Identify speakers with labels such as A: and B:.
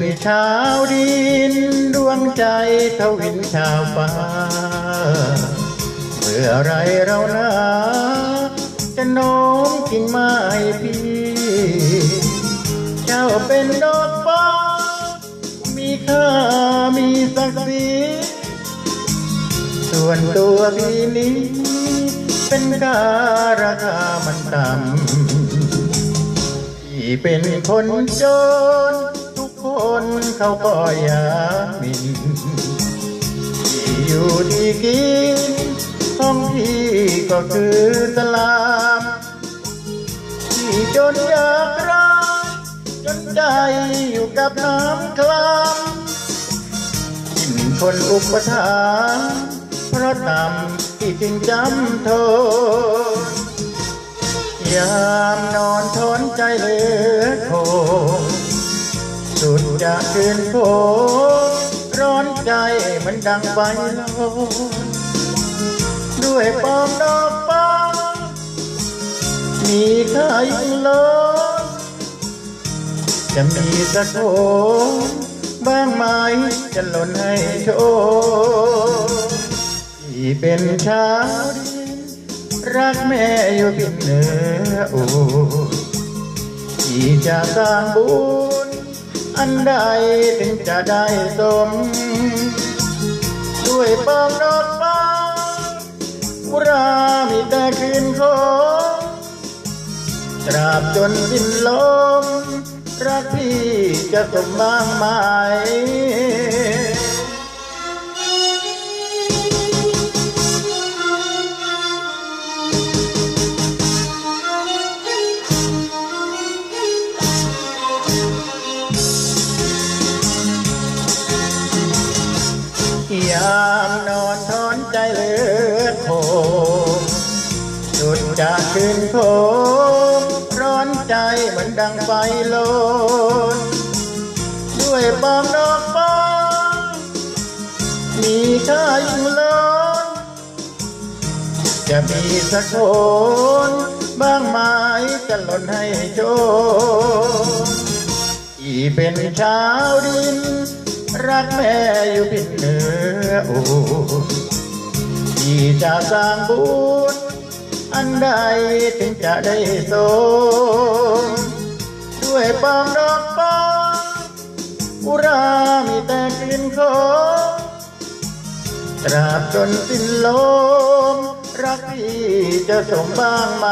A: เป็นชาวดินดวงใจทวินชาวฟ้าเมื่อไรเรานะจะโน้มกิ่งไม้พี่ เจ้าเป็นดอกฟ้ามีค่ามีศักดิ์ศรีส่วนตัวพี่นี้ เป็นการาคามันต่ำพี่เป็นคนจน คนเขาก็อยากมินที่อยู่ที่กินของพี่ก็คือสลามที่จนอยากรักจนใจอยู่กับน้ำคลำกินคนอุปถากเพราะต่ำที่จึงจำโทษยามนอนทนใจเลือโคง สุดจะคืนโผร้อนใจเหมือนดังไฟลนด้วยปอมดอกฟ้ามีใค่ายิ่งล้นจะมีสักคนบ้างไหมจะหล่นให้โชว์ที่เป็นชาวดินรักแม่อยู่เพินเหนือโอ้ที่จะสร้างบุญ อันใดถึงจะได้สม ด้วยปองดอกฟ้าอุรามีแต่คืนคงตราบจนสิ้นลมรักพี่จะสมบางไหม ยามนอนทอนใจเลือโคงสุดจะคืนโคร้อนใจเหมือนดังไฟโลนด้วยปองดอกฟ้ามีค่ายิ่งล้นจะมีสักคนบ้างไหมจะหล่นให้โชคที่เป็นชาวดิน รักแม่อยู่พินเหนือโอ้ที่จะสร้างบุญอันใดถึงจะได้สมด้วยปองดอกฟ้าอุรามีแต่กลิ่นของตราบจนสิ้นลมรักพี่จะสมบ้างไหม